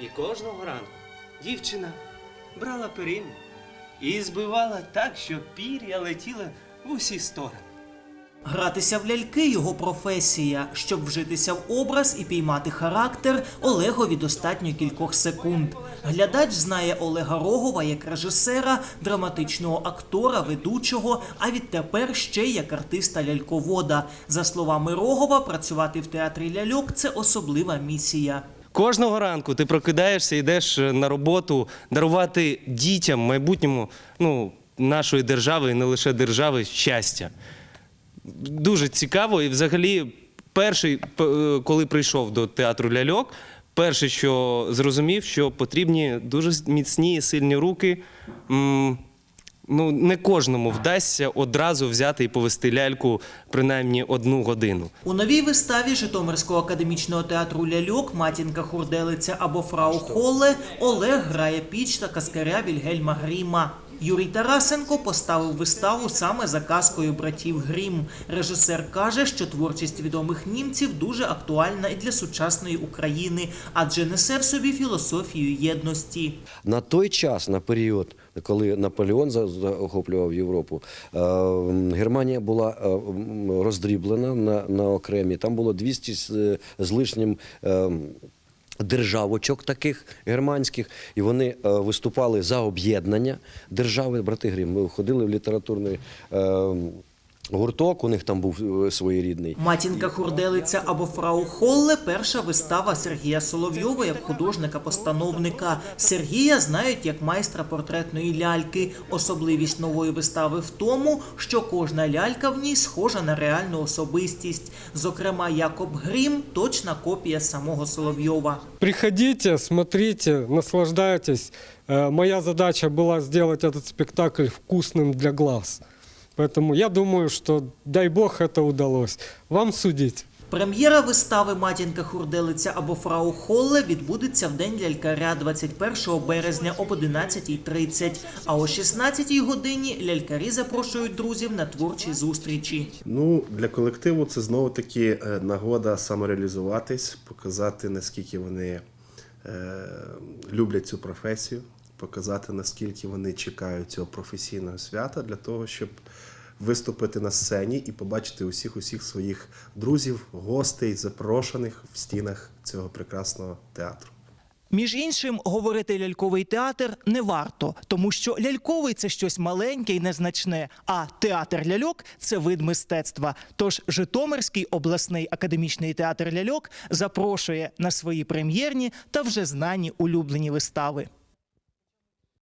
І кожного ранку дівчина брала перину і збивала так, що пір'я летіло в усі сторони. Гратися в ляльки його професія. Щоб вжитися в образ і піймати характер, Олегові достатньо кількох секунд. Глядач знає Олега Рогова як режисера, драматичного актора, ведучого, а відтепер ще й як артиста ляльковода. За словами Рогова, працювати в театрі ляльок це особлива місія. Кожного ранку ти прокидаєшся, йдеш е, на роботу, дарувати дітям майбутньому ну, нашої держави і не лише держави щастя. Дуже цікаво. І взагалі, перший, е, коли прийшов до театру ляльок, перше, що зрозумів, що потрібні дуже міцні і сильні руки. Ну, не кожному вдасться одразу взяти і повести ляльку принаймні одну годину. У новій виставі Житомирського академічного театру ляльок Матінка Хурделиця або Фрау Холле Олег грає піч та каскаря Вільгельма Гріма. Юрій Тарасенко поставив виставу саме за казкою братів Грім. Режисер каже, що творчість відомих німців дуже актуальна і для сучасної України, адже несе в собі філософію єдності. На той час, на період, коли Наполеон за- захоплював Європу, е, Германія була е, роздріблена на, на окремі. Там було 200 з, з лишнім. е, Державочок таких германських, і вони виступали за об'єднання держави. Брати Грім. Ми ходили в літературний гурток, у них там був е, своєрідний. Матінка Хурделиця або Фрау Холле перша вистава Сергія Соловйова як художника-постановника. Сергія знають як майстра портретної ляльки. Особливість нової вистави в тому, що кожна лялька в ній схожа на реальну особистість. Зокрема, Якоб Грім точна копія самого Соловйова. Приходите, смотрите, наслаждайтесь. Э, Моя задача была сделать этот спектакль вкусным для глаз. Поэтому я думаю, что дай бог это удалось. Вам судить. Прем'єра вистави Матінка Хурделиця або Фрау Холле відбудеться в день лялькаря 21 березня об 11.30. А о 16 годині лялькарі запрошують друзів на творчі зустрічі. Ну, для колективу це знову таки е, нагода самореалізуватись, показати, наскільки вони е, люблять цю професію, показати, наскільки вони чекають цього професійного свята для того, щоб виступити на сцені і побачити усіх усіх своїх друзів, гостей, запрошених в стінах цього прекрасного театру. Між іншим, говорити ляльковий театр не варто, тому що ляльковий це щось маленьке і незначне, а театр ляльок це вид мистецтва. Тож Житомирський обласний академічний театр ляльок запрошує на свої прем'єрні та вже знані улюблені вистави.